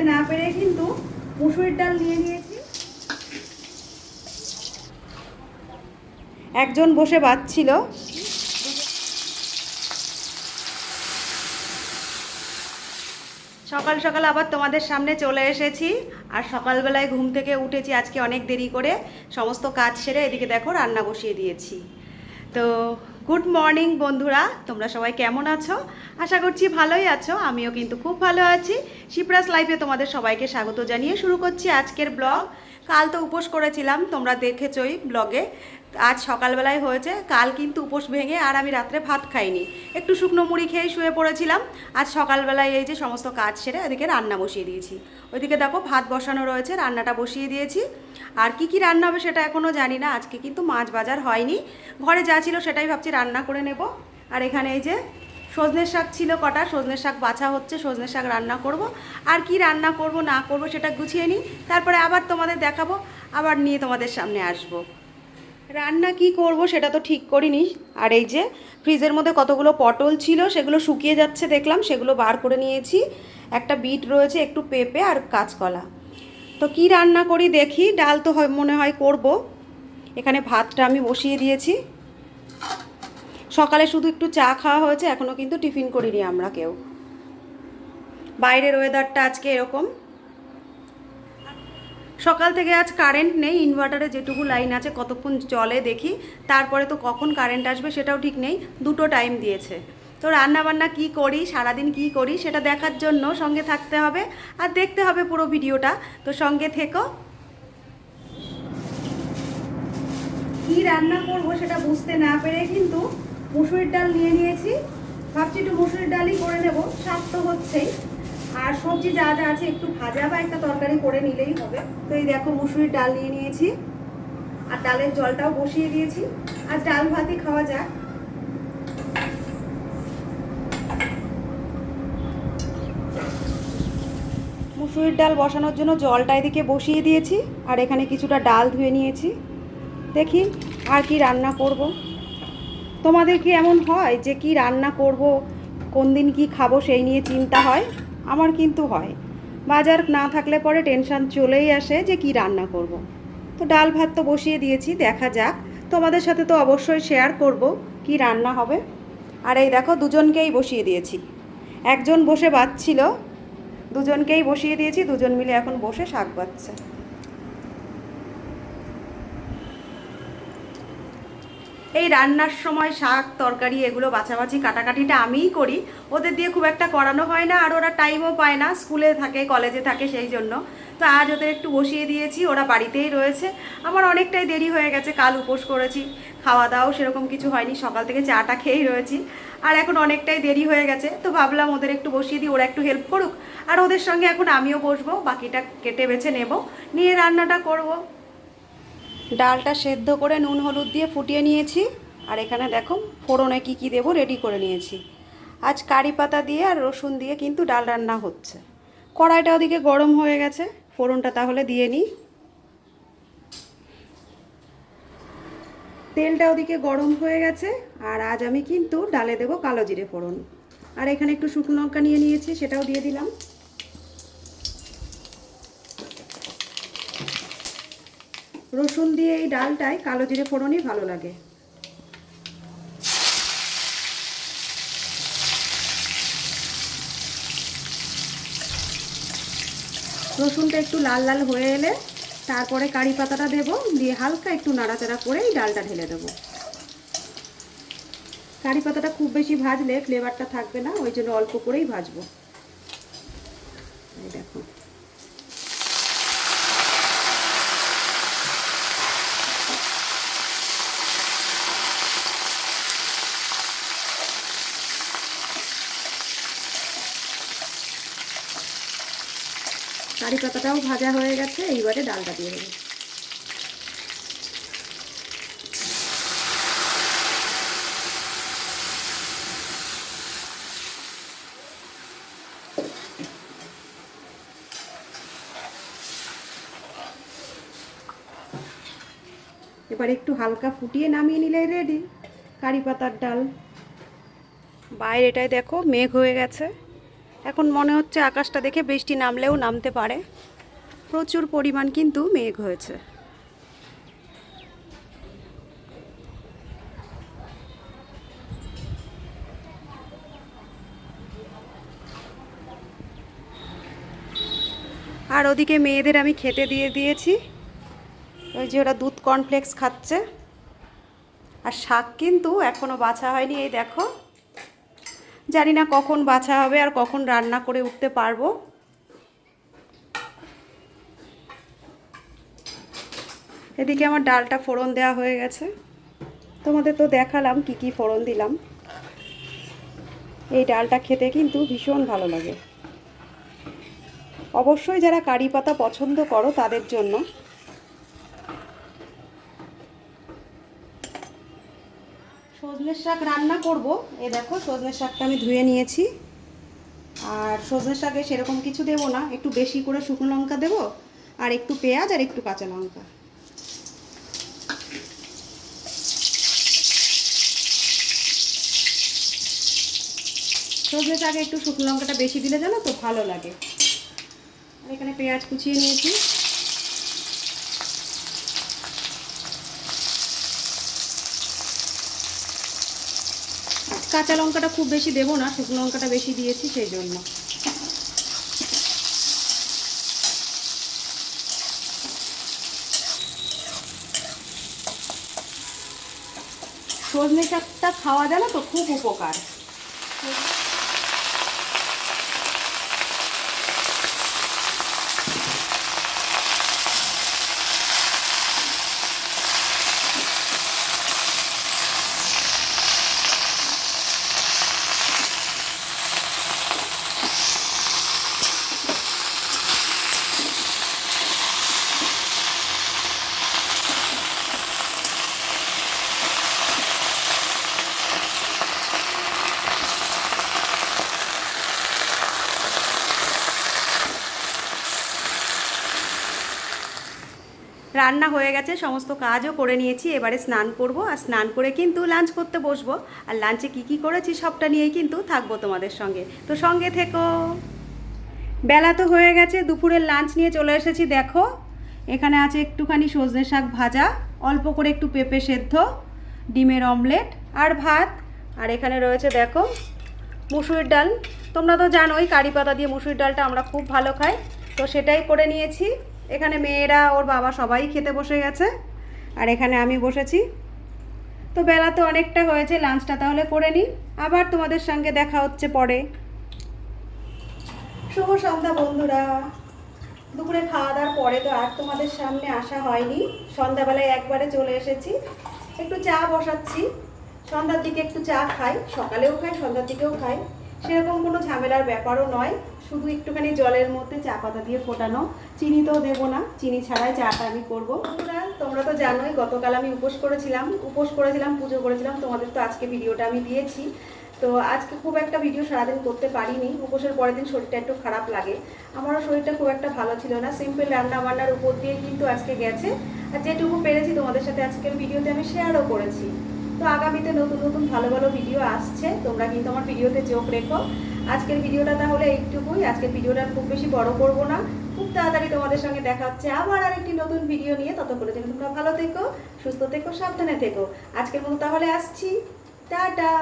বুঝতে না পেরে কিন্তু মুসুরির ডাল নিয়ে নিয়েছি। একজন বসে বাচ্ছিল। সকাল সকাল আবার তোমাদের সামনে চলে এসেছি। আর সকালবেলায় ঘুম থেকে উঠেছি আজকে অনেক দেরি করে। সমস্ত কাজ সেরে এদিকে দেখো রান্না বসিয়ে দিয়েছি। তো গুড মর্নিং বন্ধুরা, তোমরা সবাই কেমন আছো? আশা করছি ভালোই আছো, আমিও কিন্তু খুব ভালো আছি। শিপ্রাস লাইফে তোমাদের সবাইকে স্বাগত জানিয়ে শুরু করছি আজকের ব্লগ কাল তো উপোস করেছিলাম, তোমরা দেখেছই ব্লগে আজ সকালবেলায় হয়েছে, কাল কিন্তু উপোস ভেঙে আর আমি রাত্রে ভাত খাইনি। একটু শুকনো মুড়ি খেয়ে শুয়ে পড়েছিলাম। আজ সকালবেলায় এই যে সমস্ত কাজ সেরে ওদিকে রান্না বসিয়ে দিয়েছি। ওইদিকে দেখো ভাত বসানো রয়েছে, রান্নাটা বসিয়ে দিয়েছি। আর কি কি রান্না হবে সেটা এখনও জানি না, আজকে কিন্তু মাছ বাজার হয়নি। ঘরে যা ছিল সেটাই ভাবছি রান্না করে নেব। আর এখানে এই যে সজনের শাক ছিল কটা সজনের শাক বাছা হচ্ছে সজনের শাক রান্না করব। আর কি রান্না করব না করব সেটা গুছিয়ে নিই। তারপরে আবার তোমাদের দেখাবো, আবার নিয়ে তোমাদের সামনে আসব। রান্না কি করব সেটা তো ঠিক করিনি। আর এই যে ফ্রিজের মধ্যে কতগুলো পটল ছিল সেগুলো শুকিয়ে যাচ্ছে দেখলাম, সেগুলো বার করে নিয়েছি। একটা বিট রয়েছে, একটু পেঁপে আর কাঁচকলা। তো কি রান্না করি দেখি, ডাল তো মনে হয় করব। এখানে ভাতটা আমি বসিয়ে দিয়েছি। সকালে শুধু একটু চা খাওয়া হয়েছে এখনও কিন্তু টিফিন করিনি আমরা কেউ। বাইরের ওয়েদারটা আজকে এরকম। সকাল থেকে আজ কারেন্ট নেই ইনভার্টারে যেটুকু লাইন আছে কতক্ষণ চলে দেখি, তারপরে তো কখন কারেন্ট আসবে সেটাও ঠিক নেই, দুটো টাইম দিয়েছে। তো রান্না বান্না কি করি, সারাদিন কি করি সেটা দেখার জন্য সঙ্গে থাকতে হবে আর দেখতে হবে পুরো ভিডিওটা। তো সঙ্গে থেকো। কি রান্না করব সেটা বুঝতে না পেরে কিন্তু মুসুরির ডাল নিয়ে নিয়েছি। ভাবছি একটু মুসুরির ডালই করে নেব তো হচ্ছেই। আর সবজি যা যা আছে একটু ভাজা বা একটা তরকারি করে নিলেই হবে। তো এই দেখো মুসুরির ডাল নিয়ে নিয়েছি। আর ডালের জলটাও বসিয়ে দিয়েছি। আর ডাল ভাতই খাওয়া যাক। মুসুরির ডাল বসানোর জন্য জলটা এদিকে বসিয়ে দিয়েছি। আর এখানে কিছুটা ডাল ধুয়ে নিয়েছি। দেখি আর কি রান্না করব। তোমাদের কি এমন হয় যে কি রান্না করব, কোন দিন কি খাব সেই নিয়ে চিন্তা হয়? আমার কিন্তু হয়। বাজার না থাকলে পরে টেনশন চলেই আসে যে কি রান্না করব। তো ডাল ভাত তো বসিয়ে দিয়েছি, দেখা যাক। তোমাদের সাথে তো অবশ্যই শেয়ার করব কি রান্না হবে। আর এই দেখো, দুজনকেই বসিয়ে দিয়েছি। একজন বসে বাচ্ছিল দুজনকেই বসিয়ে দিয়েছি, দুজন মিলে এখন বসে শাক বাচ্ছে এই রান্নার সময় শাক, তরকারি, এগুলো বাছাবাছি, কাটাকাটিটা আমিই করি। ওদের দিয়ে খুব একটা করানো হয় না, আর ওরা টাইমও পায় না স্কুলে থাকে কলেজে থাকে সেই জন্য। তো আজ ওদের একটু বসিয়ে দিয়েছি, ওরা বাড়িতেই রয়েছে। আমার অনেকটাই দেরি হয়ে গেছে, কাল উপোস করেছি খাওয়া দাওয়াও সেরকম কিছু হয়নি, সকাল থেকে চাটা খেয়েই রয়েছি। আর এখন অনেকটাই দেরি হয়ে গেছে, তো ভাবলাম ওদের একটু বসিয়ে দিই, ওরা একটু হেল্প করুক। আর ওদের সঙ্গে এখন আমিও বসবো, বাকিটা কেটে বেছে নেব, নিয়ে রান্নাটা করব। ডালটা সেদ্ধ করে নুন হলুদ দিয়ে ফুটিয়ে নিয়েছি। আর এখানে দেখো, ফোড়নে কি কি দেবো রেডি করে নিয়েছি। আজ কারি পাতা দিয়ে আর রসুন দিয়ে কিন্তু ডাল রান্না হচ্ছে। কড়াইটা ওদিকে গরম হয়ে গেছে, ফোড়নটা তাহলে দিয়ে নিই। তেলটা ওদিকে গরম হয়ে গেছে, আর আজ আমি কিন্তু ডালে দেবো কালো জিরে ফোড়ন। আর এখানে একটু শুকনো লঙ্কা নিয়ে নিয়েছি, সেটাও দিয়ে দিলাম। রসুন দিয়ে এই ডালটায় কালো জিরে ফোড়নই ভালো লাগে। রসুনটা একটু লাল লাল হয়ে এলে তারপরে কারি পাতাটা দেবো, দিয়ে হালকা একটু নাড়াচাড়া করে এই ডালটা ঢেলে দেবো। কারি পাতাটা খুব বেশি ভাজলে ফ্লেভারটা থাকবে না, ওই জন্য অল্প করেই ভাজবো। দেখো। কারি পাতাটাও ভাজা হয়ে গেছে, এইবারে ডালটা দিয়ে দেবো। এবার একটু হালকা ফুটিয়ে নামিয়ে নিলে রেডি কারি পাতার ডাল। বাইরেটায় দেখো মেঘ হয়ে গেছে। এখন মনে হচ্ছে আকাশটা দেখে বৃষ্টি নামলেও নামতে পারে। প্রচুর পরিমাণ কিন্তু মেঘ হয়েছে। আর ওদিকে মেয়েদের আমি খেতে দিয়ে দিয়েছি। ওই যে ওরা দুধ কর্নফ্লেক্স খাচ্ছে। আর শাক কিন্তু এখনও বাছা হয়নি, এই দেখো। জানি না কখন বাছা হবে আর কখন রান্না করে উঠতে পারব। এদিকে আমার ডালটা ফোড়ন দেওয়া হয়ে গেছে। তোমাদের তো দেখালাম কি কি ফোড়ন দিলাম। এই ডালটা খেতে কিন্তু ভীষণ ভালো লাগে। অবশ্যই যারা কারি পাতা পছন্দ করো তাদের জন্য। সজনের শাক রান্না করব। এ দেখো সজনের শাকটা আমি ধুয়ে নিয়েছি। আর সজনের শাকে সেরকম কিছু দেবো না, একটু বেশি করে শুকনো লঙ্কা দেবো, আর একটু পেঁয়াজ আর একটু কাঁচা লঙ্কা। সজনে শাকে একটু শুকনো লঙ্কাটা বেশি দিলে জানো তো ভালো লাগে। আর এখানে পেঁয়াজ কুচিয়ে নিয়েছি। কাঁচা লঙ্কাটা খুব বেশি দেবো না, শুকনো লঙ্কাটা বেশি দিয়েছি সেই জন্য। সজনে শাকটা খাওয়া যায় না তো? খুব উপকার। রান্না হয়ে গেছে, সমস্ত কাজও করে নিয়েছি, এবারে স্নান করব, আর স্নান করে কিন্তু লাঞ্চ করতে বসবো। আর লাঞ্চে কি কি করেছি সবটা নিয়েই কিন্তু থাকব তোমাদের সঙ্গে। তো সঙ্গে থেকো। বেলা তো হয়ে গেছে, দুপুরের লাঞ্চ নিয়ে চলে এসেছি, দেখো। এখানে আছে একটুখানি সজনে শাক ভাজা, অল্প করে একটু পেঁপে সেদ্ধ, ডিমের অমলেট আর ভাত। আর এখানে রয়েছে, দেখো মুসুরির ডাল। তোমরা তো জানোই, কারি পাতা দিয়ে মুসুরির ডালটা আমরা খুব ভালো খাই। তো সেটাই করে নিয়েছি। এখানে মেয়েরা, ওর বাবা সবাই খেতে বসে গেছে। আর এখানে আমি বসেছি। তো বেলা তো অনেকটা হয়েছে, লাঞ্চটা তাহলে করে নিই। আবার তোমাদের সঙ্গে দেখা হচ্ছে পরে। শুভ সন্ধ্যা বন্ধুরা। দুপুরে খাওয়া দাওয়ার পরে তো আর তোমাদের সামনে আসা হয়নি। সন্ধ্যাবেলায় একবারে চলে এসেছি। একটু চা বসাচ্ছি। সন্ধ্যার দিকে একটু চা খাই, সকালেও খাই, সন্ধ্যার দিকেও খাই। সেরকম কোনো ঝামেলার ব্যাপারও নয়। শুধু একটুখানি জলের মধ্যে চা পাতা দিয়ে ফোটানো। চিনি তো দেবো না। চিনি ছাড়াই চাটা আমি করব। তোমরা তো জানোই, গতকাল আমি উপোস করেছিলাম। উপোস করেছিলাম, পুজো করেছিলাম। তোমাদের তো আজকে ভিডিওটা আমি দিয়েছি। তো আজকে খুব একটা ভিডিও সারাদিন করতে পারিনি। উপোসের পরের দিন শরীরটা একটু খারাপ লাগে। আমারও শরীরটা খুব একটা ভালো ছিল না। সিম্পল রান্না বান্নার উপর দিয়ে কিন্তু আজকে গেছে। আর যেটুকু পেরেছি তোমাদের সাথে আজকের ভিডিওতে আমি শেয়ারও করেছি। তো আগামীতে নতুন নতুন ভালো ভালো ভিডিও আসছে। তোমরা কিন্তু আমার ভিডিওতে চোখ রেখো। আজকের ভিডিওটা তাহলে এইটুকুই। আজকের ভিডিওটা খুব বেশি বড় করব না। খুব তাড়াতাড়ি তোমাদের সঙ্গে দেখা হচ্ছে আবার আরেকটি নতুন ভিডিও নিয়ে। ততক্ষণে যেন তোমরা ভালো থেকো, সুস্থ থেকো, সাবধানে থেকো। আজকের মতো তাহলে আসছি। টাটা!